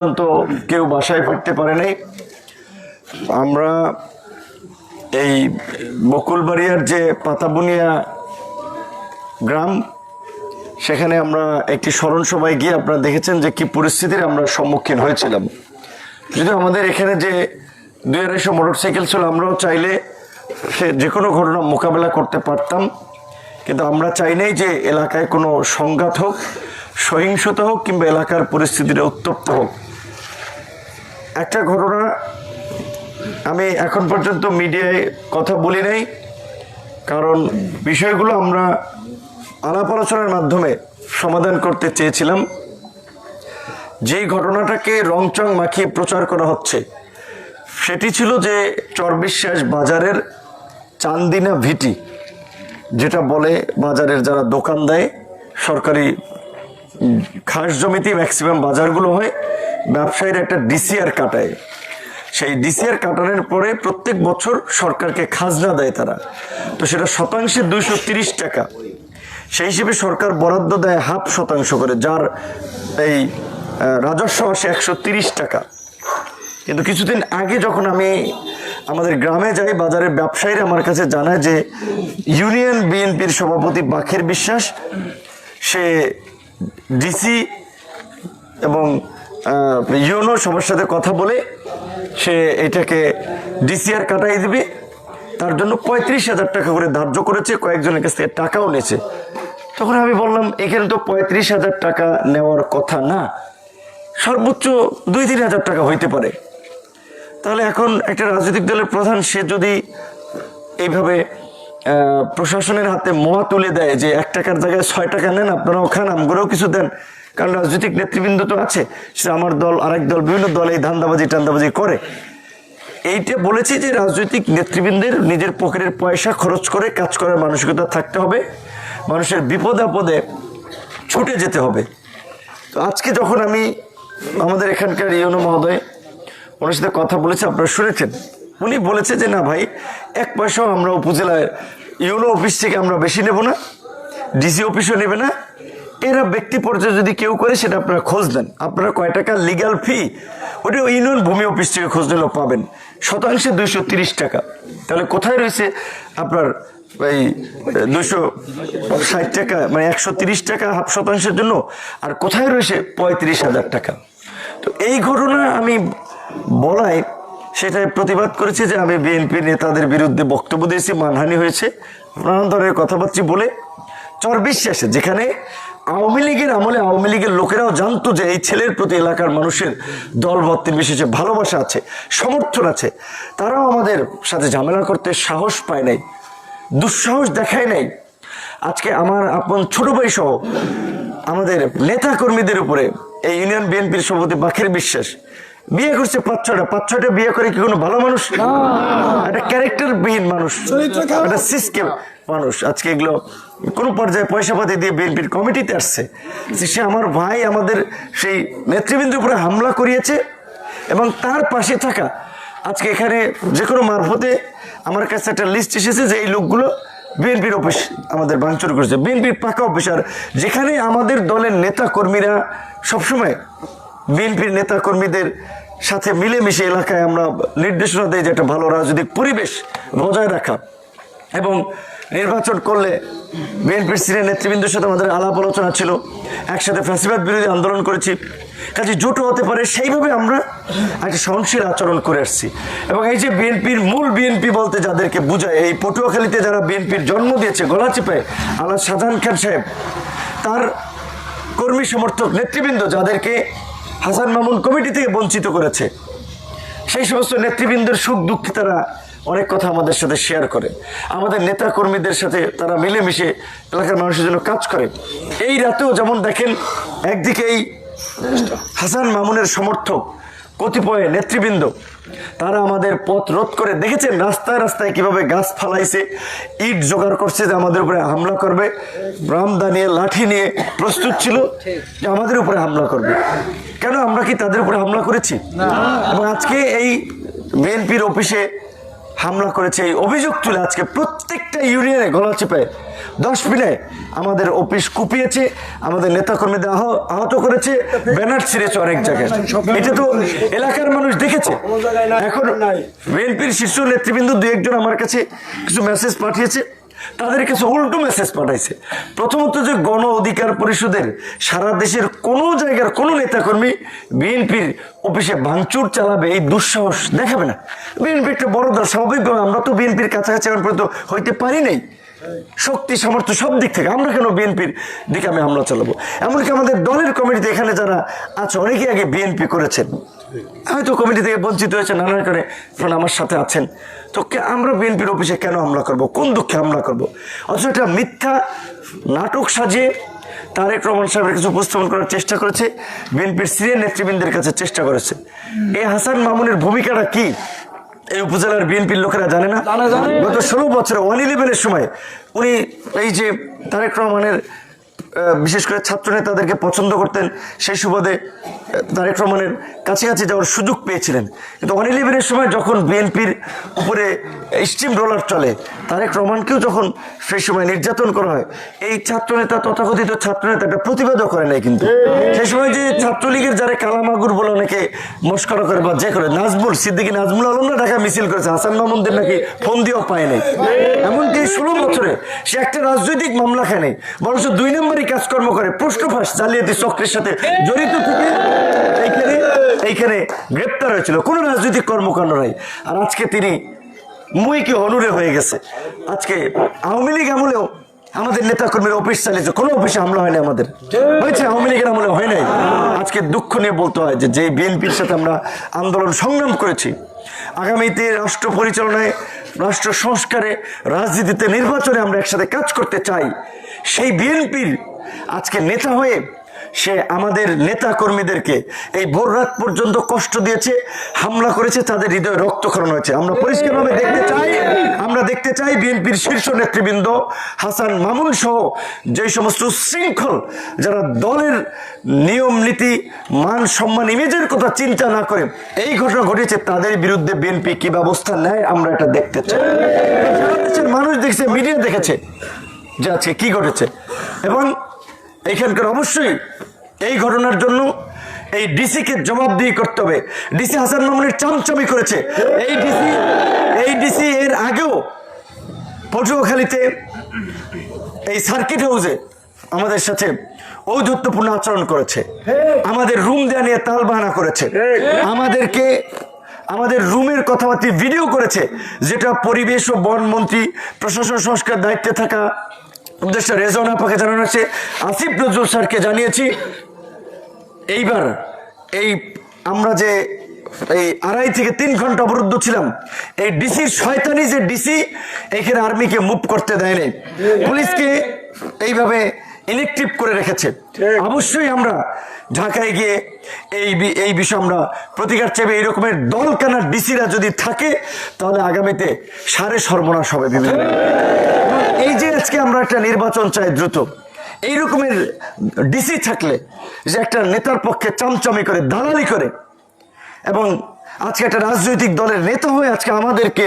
তো কেউ বাসায় ফিরতে পারে নাই। আমরা এই বকুলবাড়িয়ার যে পাতাবুনিয়া গ্রাম, সেখানে আমরা একটি স্মরণ সভায় গিয়ে আপনারা দেখেছেন যে কি পরিস্থিতির আমরা সম্মুখীন হয়েছিলাম। যদি আমাদের এখানে যে দুই আড়াইশো মোটরসাইকেল ছিল, আমরাও চাইলে সে যে কোনো ঘটনা মোকাবেলা করতে পারতাম। কিন্তু আমরা চাই নাই যে এলাকায় কোনো সংঘাত হোক, সহিংসতা হোক কিংবা এলাকার পরিস্থিতিটা উত্তপ্ত হোক। একটা ঘটনা আমি এখন পর্যন্ত মিডিয়ায় কথা বলি নাই, কারণ বিষয়গুলো আমরা আলাপ আলোচনার মাধ্যমে সমাধান করতে চেয়েছিলাম। যেই ঘটনাটাকে রংচং মাখিয়ে প্রচার করা হচ্ছে, সেটি ছিল যে চরবিশ্বাস বাজারের চান্দিনা ভিটি, যেটা বলে বাজারের যারা দোকান দেয়, সরকারি খাস জমিতে ম্যাক্সিমাম বাজারগুলো হয়। ব্যবসায়ীরা একটা ডিসিআর কাটায়। সেই ডিসিআর কাটানোর পরে প্রত্যেক বছর সরকারকে খাজনা দেয় তারা। তো সেটা শতাংশে দুইশো টাকা। সেই হিসেবে সরকার বরাদ্দ দেয় হাফ শতাংশ করে, যার এই রাজস্ব আসে একশো টাকা। কিন্তু কিছুদিন আগে যখন আমি আমাদের গ্রামে যাই, বাজারের ব্যবসায়ীরা আমার কাছে জানায় যে ইউনিয়ন বিএনপির সভাপতি বাখের বিশ্বাস, সে ডিসি এবং ইউনো সবার সাথে কথা বলে সে এটাকে ডিসিআর কাটাই দিবে। তার জন্য পঁয়ত্রিশ হাজার টাকা করে ধার্য করেছে, কয়েকজনের কাছ থেকে টাকাও নিয়েছে। তখন আমি বললাম, এখানে তো পঁয়ত্রিশ হাজার টাকা নেওয়ার কথা না। সর্বোচ্চ দুই তিন হাজার টাকা হইতে পারে। তাহলে এখন একটা রাজনৈতিক দলের প্রধান, সে যদি এইভাবে প্রশাসনের হাতে মোয়া তুলে দেয় যে এক টাকার জায়গায় ছয় টাকা নেন, আপনারাও খান আমগুলোও কিছু দেন কারণ রাজনৈতিক নেতৃবৃন্দ তো আছে, সেটা আমার দল, আরেক দল, বিভিন্ন দল এই ধান্দাবাজি, টান্দাবাজি করে। এইটা বলেছি যে রাজনৈতিক নেতৃবৃন্দের নিজের পকেটের পয়সা খরচ করে কাজ করার মানসিকতা থাকতে হবে, মানুষের বিপদ আপদে ছুটে যেতে হবে। তো আজকে যখন আমি আমাদের এখানকার ইউনো মহোদয়, ওনার সাথে কথা বলেছে, আপনারা শুনেছেন। উনি বলেছে যে, না ভাই, এক পয়সাও আমরা উপজেলায় ইউনো অফিস থেকে আমরা বেশি নেব না, ডিসি অফিসও নেবে না এরা ব্যক্তি পর্যায়ে যদি কেউ করে, সেটা আপনারা খোঁজ দেন আপনারা কয় টাকা লিগ্যাল ফি ওটা ইউনিয়ন ভূমি অফিস থেকে খোঁজ নিলেও পাবেন। শতাংশে দুইশো তিরিশ টাকা। তাহলে কোথায় রয়েছে আপনার এই দুশো ষাট টাকা মানে একশো তিরিশ টাকা হাফ শতাংশের জন্য? আর কোথায় রয়েছে পঁয়ত্রিশ হাজার টাকা? তো এই ঘটনা আমি বলায় সেটাই প্রতিবাদ করেছি যে আমি বিএনপি নেতাদের বিরুদ্ধে বক্তব্য দিয়েছি, মানহানি হয়েছে। নানান ধরনের কথাবার্তা বলে চর বিশ্বাসে, যেখানে আওয়ামী লীগের আমলে আওয়ামী লীগের লোকেরাও জানতো যে এই ছেলের প্রতি এলাকার মানুষের দল ভর্তির বিশেষে ভালোবাসা আছে, সমর্থন আছে। তারাও আমাদের সাথে ঝামেলা করতে সাহস পায় নাই, দুঃসাহস দেখায় নাই। আজকে আমার আপন ছোট ভাই সহ আমাদের নেতা কর্মীদের উপরে এই ইউনিয়ন বিএনপির সভাপতি বাখের বিশ্বাস বিয়ে করছে পাঁচ ছটা পাঁচ ছটা বিয়ে করে কি কোনো ভালো মানুষ? একটা ক্যারেক্টার বিহীন মানুষ একটা সিস্টেম মানুষ। আজকে এগুলো কোনো পর্যায়ে পয়সা পাতি দিয়ে বিএনপির কমিটিতে আসছে। সে আমার ভাই আমাদের সেই নেতৃবৃন্দের উপরে হামলা করিয়েছে এবং তার পাশে থাকা আজকে এখানে যে কোনো মারফতে আমার কাছে একটা লিস্ট এসেছে যে এই লোকগুলো বিএনপির অফিস আমাদের ভাঙচুর করেছে। বিএনপির পাকা অফিসার যেখানে আমাদের দলের নেতা কর্মীরা সবসময় বিএনপির নেতা কর্মীদের সাথে মিলেমিশে এলাকায় আমরা নির্দেশনা দেই যে একটা ভালো রাজনৈতিক পরিবেশ বজায় রাখা। এবং নির্বাচন করলে বিএনপির সিনিয়র নেতৃবৃন্দের সাথে আমাদের আলাপ আলোচনা ছিল, একসাথে ফ্যাসিবাদ বিরোধী আন্দোলন করেছি। কাজে জোটও হতে পারে সেইভাবে আমরা একটা সহনশীল আচরণ করে আসছি। এবং এই যে বিএনপির মূল বিএনপি বলতে যাদেরকে বোঝায়, এই পটুয়াখালীতে যারা বিএনপির জন্ম দিয়েছে, গলা গলাচিপায় আল্লাহ শাহজাহান খান সাহেব, তার কর্মী সমর্থক নেতৃবৃন্দ যাদেরকে হাসান মামুন কমিটি থেকে বঞ্চিত করেছে। সেই সমস্ত নেতৃবৃন্দের সুখ দুঃখ তারা অনেক কথা আমাদের সাথে শেয়ার করে। আমাদের নেতা কর্মীদের সাথে তারা মিলেমিশে এলাকার মানুষের জন্য কাজ করে। এই রাতেও যেমন দেখেন, একদিকে এই হাসান মামুনের সমর্থক, কতিপয় নেতৃবৃন্দ, তারা আমাদের পথ রোধ করে দেখেছেন রাস্তায় রাস্তায় কীভাবে গাছ ফালাইছে, ইট জোগাড় করছে যে আমাদের উপরে হামলা করবে। রামদা নিয়ে লাঠি নিয়ে প্রস্তুত ছিল যে আমাদের উপরে হামলা করবে। কেন আমরা কি তাদের উপরে হামলা করেছি? এবং আজকে এই বিএনপির অফিসে হামলা করেছে এই অভিযোগ তুলে আজকে প্রত্যেকটা ইউনিয়নে গলা চেপে দশবিনে আমাদের অফিস কুপিয়েছে আমাদের নেতাকর্মীদের আহ- আহত করেছে ব্যানার ছিঁড়েছে অনেক জায়গায়। এটা তো এলাকার মানুষ দেখেছে। এখন বিএনপির শীর্ষ নেতৃবৃন্দ দু একজন আমার কাছে কিছু মেসেজ পাঠিয়েছে। তাদের উল্টো মেসেজ পাঠাইছে। প্রথমত যে গণ অধিকার পরিষদের সারা দেশের কোনো জায়গার কোনো নেতাকর্মী বিএনপির অফিসে ভাঙচুর চালাবে, এই দুঃসাহস দেখাবে না। বিএনপির একটা বড় দল, স্বাভাবিকভাবে আমরা তো বিএনপির কাছাকাছি এখন পর্যন্ত হইতে পারি নাই। শক্তি, সামর্থ্য সব দিক থেকে। আমরা কেন বিএনপির দিকে আমি হামলা চালাবো? এমনকি আমাদের দলের কমিটিতে এখানে যারা আছে অনেকে আগে বিএনপি করেছেন। হয়তো কমিটি থেকে বঞ্চিত হয়েছে নানা কারণে এখন আমার সাথে আছেন। তো আমরা বিএনপির অফিসে কেন হামলা করব? কোন দুঃখে হামলা করব? অথচ এটা মিথ্যা নাটক সাজিয়ে তারেক রহমান সাহেবের কাছে উপস্থাপন করার চেষ্টা করেছে, বিএনপির সিনিয়র নেতৃবৃন্দের কাছে চেষ্টা করেছে। এই হাসান মামুনের ভূমিকাটা কি? এই উপজেলার বিএনপির লোকেরা জানে না? গত ষোলো বছরে ওয়ান ইলেভেনের সময় উনি এই যে তারেক রহমানের বিশেষ করে ছাত্র নেতাদেরকে পছন্দ করতেন, সেই সুবাদে তারেক রহমানের কাছাকাছি যাওয়ার সুযোগ পেয়েছিলেন। কিন্তু ওয়ান ইলেভেনের সময় যখন বিএনপির উপরে স্টিম রোলার চলে, তারেক রহমানকেও যখন সেই সময় নির্যাতন করা হয়, এই ছাত্র নেতা তথাকথিত ছাত্র নেতা একটা প্রতিবাদও করে নাই কিন্তু। সেই সময় যে ছাত্রলীগের যারা কালামাগুর বলে অনেকে মস্করা করে বা যে করে, নাজমুল, সিদ্দিকী নাজমুল আলম না ঢাকা মিছিল করেছে, হাসান মামুনদের নাকি ফোন দিয়েও পায় নাই। এমনকি ষোলো বছরে সে একটা রাজনৈতিক মামলা খায় নাই, বরঞ্চ দুই নম্বরই কাজকর্ম করে প্রশ্ন ফাঁস জালিয়াতি চক্রের সাথে জড়িত থেকে এইখানে এইখানে গ্রেপ্তার হয়েছিল। কোনো রাজনৈতিক কর্মকাণ্ড নাই। আর আজকে তিনি মুই কি হনুরে হয়ে গেছে। আজকে আওয়ামী লীগ আমলেও আমাদের নেতা কর্মীর অফিস চালিয়েছে। কোনো অফিসে হামলা হয়নি আমাদের। হয়েছে, আওয়ামী লীগের আমলে হয় নাই। আজকে দুঃখ নিয়ে বলতে হয় যে যে বিএনপির সাথে আমরা আন্দোলন সংগ্রাম করেছি, আগামীতে রাষ্ট্র পরিচালনায়, রাষ্ট্র সংস্কারে, রাজনীতিতে, নির্বাচনে আমরা একসাথে কাজ করতে চাই। সেই বিএনপির আজকে নেতা হয়ে সে আমাদের নেতা কর্মীদেরকে এই ভোর রাত পর্যন্ত কষ্ট দিয়েছে, হামলা করেছে, তাদের হৃদয়ে রক্তক্ষরণ হয়েছে। আমরা পরিষ্কারভাবে দেখতে চাই, আমরা দেখতে চাই বিএনপির শীর্ষ নেতৃবৃন্দ হাসান মামুন সহ যে সমস্ত শৃঙ্খল যারা দলের নিয়ম, নীতি, মান, সম্মান, ইমেজের কথা চিন্তা না করে এই ঘটনা ঘটেছে, তাদের বিরুদ্ধে বিএনপি কি ব্যবস্থা নেয়, আমরা এটা দেখতে চাই। মানুষ দেখছে, মিডিয়া দেখেছে। যে আজকে কি ঘটেছে? এবং এখানকার অবশ্যই এই ঘটনার জন্য এই ডিসিকে জবাবদিহি করতে হবে। ডিসি হাসান মামুনের চামচামি করেছে। এই ডিসি এই ডিসি এর আগেও পটুয়াখালীতে এই সার্কিট হাউসে আমাদের সাথে ঔদ্ধত্যপূর্ণ আচরণ করেছে। আমাদের রুম দেওয়া নিয়ে তালবাহানা করেছে। আমাদেরকে, আমাদের রুমের কথাবার্তা ভিডিও করেছে, যেটা পরিবেশ ও বন মন্ত্রী, প্রশাসন সংস্কার দায়িত্বে থাকা উপদেষ্টা রেজন আপাকে জানানো হচ্ছে আসিফ নজরুল স্যারকে জানিয়েছি। এইবার এই আমরা যে এই আড়াই থেকে তিন ঘণ্টা অবরুদ্ধ ছিলাম এই ডিসি শয়তানি যে ডিসি এখানে আর্মিকে মুভ করতে দেয়নি। পুলিশকে এইভাবে ইলেকট্রিভ করে রেখেছে। অবশ্যই আমরা ঢাকায় গিয়ে এই এই বিষয়ে আমরা প্রতিকার চাইবে। এই রকমের দল কানার ডিসিরা যদি থাকে, তাহলে আগামীতে সারে সর্বনাশ হবে বিভিন্ন এই যে আজকে আমরা একটা নির্বাচন চাই দ্রুত, এই রকমের ডিসি থাকলে যে একটা নেতার পক্ষে চামচামি করে, দালালি করে, এবং আজকে একটা রাজনৈতিক দলের নেতা হয়ে আজকে আমাদেরকে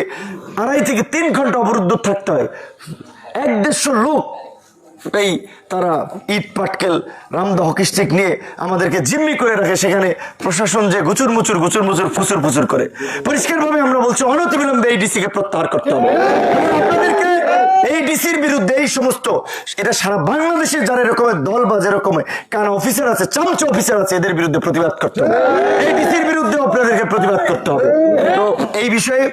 আড়াই থেকে তিন ঘণ্টা অবরুদ্ধ থাকতে হয়। এক দেড়শো লোক এই তারা ইট, পাটকেল রামদা হকি স্টিক নিয়ে আমাদেরকে জিম্মি করে রাখে। সেখানে প্রশাসন যে গুচুর মুচুর গুচুর মুচুর ফুচুর ফুচুর করে। পরিষ্কারভাবে আমরা বলছি অনতিবিলম্বে এই ডিসিকে প্রত্যাহার করতে হবে। এই ডিসির বিরুদ্ধে এই সমস্ত, এটা সারা যারা এরকমের দল বা যেরকমের কান অফিসার আছে, চামচ অফিসার আছে, এদের বিরুদ্ধে প্রতিবাদ করতে হবে। এই ডিসির বিরুদ্ধে আপনাদেরকে প্রতিবাদ করতে হবে। তো এই বিষয়ে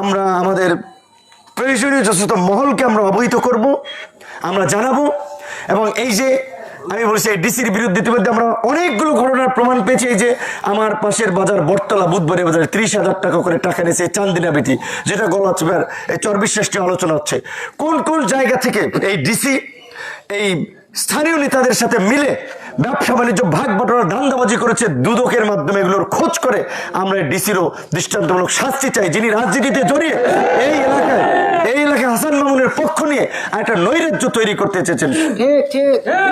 আমরা আমাদের প্রয়োজনীয় যথাযথ মহলকে আমরা অবহিত করব। আমরা জানাব। এবং এই যে আমি বলছি, এই ডিসির বিরুদ্ধে ইতিমধ্যে আমরা অনেকগুলো ঘটনার প্রমাণ পেয়েছি। যে আমার পাশের বাজার বটতলা বুধবারে বাজারে ত্রিশ হাজার টাকা করে টাকা নিয়েছে চান্দিনা বেটি, যেটা গলাচবার এই চর্বিশ্বাসটি আলোচনা হচ্ছে। কোন কোন জায়গা থেকে এই ডিসি এই স্থানীয় নেতাদের সাথে মিলে ব্যবসা বাণিজ্য ভাগ বাটোয়ারা ধান্দাবাজি করেছে দুদকের মাধ্যমে, এগুলোর খোঁজ করে আমরা ডিসিরও দৃষ্টান্তমূলক শাস্তি চাই। যিনি রাজনীতিতে জড়িয়ে এই এলাকায় এই এলাকায় হাসান মামুনের পক্ষ নিয়ে একটা নৈরাজ্য তৈরি করতে চেয়েছেন।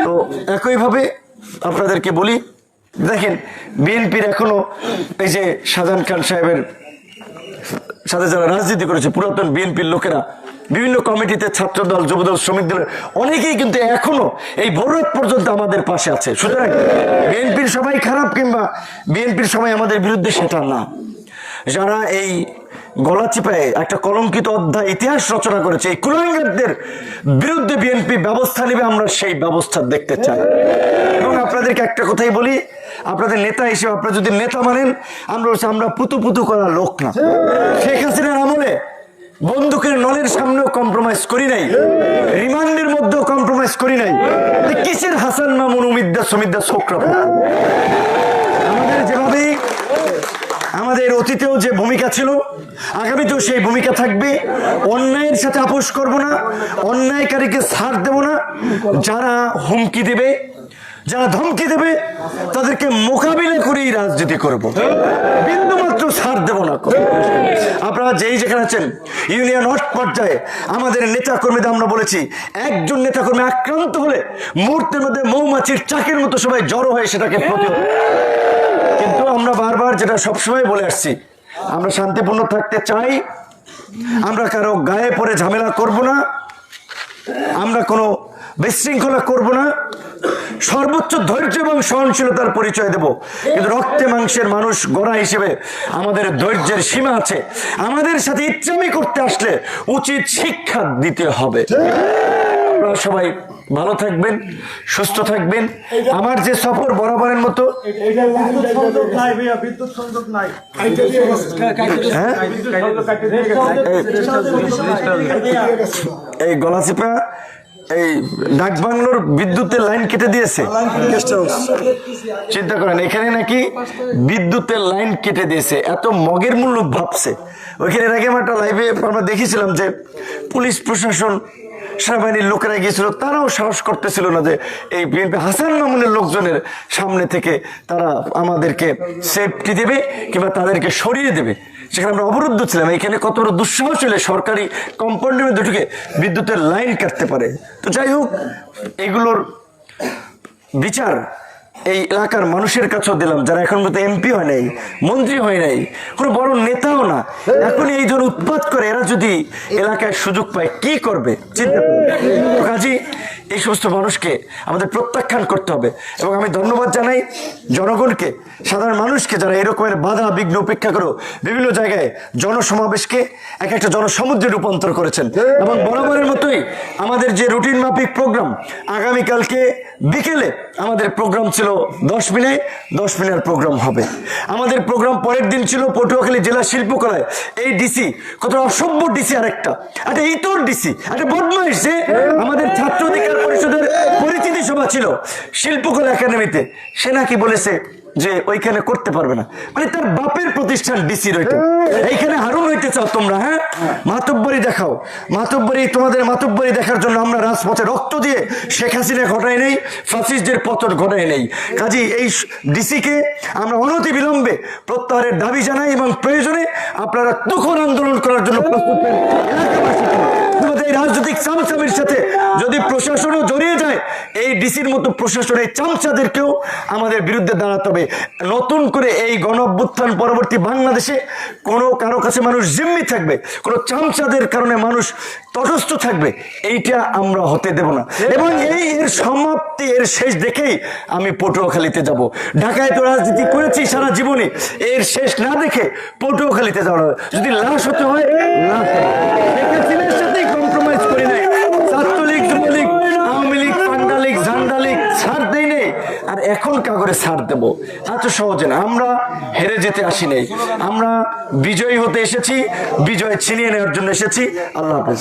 তো একইভাবে আপনাদেরকে বলি দেখেন বিএনপির এখনও এই যে শাহজাহান খান সাহেবের সাথে যারা রাজনীতি করেছে পুরাতন বিএনপির লোকেরা বিভিন্ন কমিটিতে ছাত্রদল যুবদল শ্রমিক দল অনেকেই কিন্তু এখনও এই ভোররাত পর্যন্ত আমাদের পাশে আছে। সুতরাং বিএনপির সবাই খারাপ কিংবা বিএনপির সবাই আমাদের বিরুদ্ধে সেটা না। যারা এই গলা চিপায় একটা কলঙ্কিত অধ্যায় ইতিহাস রচনা করেছে। এই কুলাঙ্গারদের বিরুদ্ধে বিএনপি ব্যবস্থা নেবে, আমরা সেই ব্যবস্থা দেখতে চাই। এবং আপনাদেরকে একটা কথাই বলি, আপনাদের নেতা হিসেবে আপনারা যদি নেতা মানেন, আমরা হচ্ছে আমরা পুতু পুতু করা লোক না। শেখ হাসিনার আমলে বন্দুকের নলের সামনেও কম্প্রোমাইজ করি নাই। রিমান্ডের মধ্যেও কম্প্রোমাইজ করি নাই। কিসের হাসান মামুন, উমিদ্দা, সমিদ্দা শোকরা আমাদের অতীতেও যে ভূমিকা ছিল, আগামীতেও সেই ভূমিকা থাকবে। অন্যায়ের সাথে আপোষ করব না, অন্যায়কারীকে ছাড় দেব না। যারা হুমকি দেবে, যারা ধমকি দেবে, তাদেরকে মোকাবিলা করেই রাজনীতি করব। বিন্দু মাত্র ছাড় দেব না আপনারা যেই যেখানে আছেন, ইউনিয়ন হট পর্যায়ে, আমাদের নেতা কর্মীদের আমরা বলেছি, একজন নেতা কর্মী আক্রান্ত হলে মুহূর্তের মধ্যে মৌমাছির চাকের মতো সবাই জড়ো হয়ে সেটাকে প্রতিহত বারবার যেটা সবসময় বলে আসছি, আমরা শান্তিপূর্ণ থাকতে চাই, আমরা কারও গায়ে পরে ঝামেলা করব না, আমরা কোনো বিশৃঙ্খলা করব না, সর্বোচ্চ ধৈর্য এবং সহনশীলতার পরিচয় দেব। কিন্তু রক্তে মাংসের মানুষ গড়া হিসেবে আমাদের ধৈর্যের সীমা আছে। আমাদের সাথে ইচ্ছামি করতে আসলে উচিত শিক্ষা দিতে হবে। আপনারা সবাই ভালো থাকবেন সুস্থ থাকবেন। আমার যে সফর বরাবরের মতো নাই হ্যাঁ? এই গলাচিপা এই ডাকবাংলোর বিদ্যুতের লাইন কেটে দিয়েছে। চিন্তা করেন এখানে নাকি বিদ্যুতের লাইন কেটে দিয়েছে। এত মগের মূল্য ভাবছে। ওইখানে এর আগে আমার একটা লাইভে আমরা দেখেছিলাম যে পুলিশ প্রশাসন সেনাবাহিনীর লোকেরা গিয়েছিল, তারাও সাহস করতেছিল না যে এই বিএনপি হাসান মামুনের লোকজনের সামনে থেকে তারা আমাদেরকে সেফটি দেবে কিংবা তাদেরকে সরিয়ে দেবে। সেখানে আমরা অবরুদ্ধ ছিলাম। এখানে কত বড় দুঃসাহস হলে সরকারি কম্পাউন্ডের দুটোকে বিদ্যুতের লাইন কাটতে পারে। তো যাই হোক, এগুলোর বিচার এই এলাকার মানুষের কাছেও দিলাম, যারা এখন মতো এমপি হয় নাই, মন্ত্রী হয় নাই, কোনো বড় নেতাও না। এখন এই জন উৎপাত করে, এরা যদি এলাকায় সুযোগ পায়, কি করবে? চিন্তা করুন। তো কাজী, এই সমস্ত মানুষকে আমাদের প্রত্যাখ্যান করতে হবে এবং আমি ধন্যবাদ জানাই জনগণকে, সাধারণ মানুষকে যারা এরকমের বাধা বিঘ্ন উপেক্ষা করো বিভিন্ন জায়গায় জনসমাবেশকে এক একটা জনসমুদ্রে রূপান্তর করেছেন। এবং বরাবরের মতোই আমাদের যে রুটিন মাফিক প্রোগ্রাম, আগামীকালকে বিকেলে আমাদের প্রোগ্রাম ছিল দশ মিনে দশ মিনার প্রোগ্রাম হবে। আমাদের প্রোগ্রাম পরের দিন ছিল পটুয়াখালী জেলা শিল্পকলায়। এই ডিসি কত অসভ্য ডিসি আরেকটা। একটা ইতর ডিসি একটা বদমাইশ যে আমাদের ছাত্র অধিকার পরিষদের পরিচিতি সভা ছিল শিল্পকলা একাডেমিতে। সে নাকি বলেছে যে ওইখানে করতে পারবে না। মানে তার বাপের প্রতিষ্ঠান ডিসি রইতে এইখানে হারুন হইতে চাও তোমরা হ্যাঁ? মাতব্বরি দেখাও। মাতব্বরি, তোমাদের মাতব্বরি দেখার জন্য আমরা রাজপথে রক্ত দিয়ে শেখ হাসিনা ঘটাই নেই ফাসিস্টদের পতন ঘটাই নেই। কাজী এই ডিসিকে আমরা অনতি বিলম্বে প্রত্যাহারের দাবি জানাই এবং প্রয়োজনে আপনারা তুখন আন্দোলন করার জন্য প্রস্তুত হন। এলাকাবাসীকে তোমাদের এই রাজনৈতিক চামচামের সাথে যদি প্রশাসনও জড়িয়ে যায়, এই ডিসির মতো প্রশাসন এই চামচাদেরকেও আমাদের বিরুদ্ধে দাঁড়াতে হবে নতুন করে এই গণঅভ্যুত্থান পরবর্তী বাংলাদেশে কোনো কারও কাছে মানুষ জিম্মি থাকবে, কোনো চামচাদের কারণে মানুষ তটস্থ থাকবে, এইটা আমরা হতে দেব না এবং এই এর সমাপ্তি, এর শেষ দেখেই আমি পটুয়াখালীতে যাব ঢাকায় তো রাজনীতি করেছি সারা জীবনে, এর শেষ না দেখে পটুয়াখালীতে যাওয়া। যদি লাশ হতে হয়, লাশ। সাথেই করি নাই। ছাত্রলীগ, যুবলীগ, আওয়ামী লীগ লীগ ঝান্ডা লীগ ছাড় দেই নেই। আর এখন কাগরে ছাড় দেব। এত সহজে না। আমরা হেরে যেতে আসি নাই। আমরা বিজয়ী হতে এসেছি, বিজয় ছিনিয়ে নেওয়ার জন্য এসেছি। আল্লাহ হাফেজ।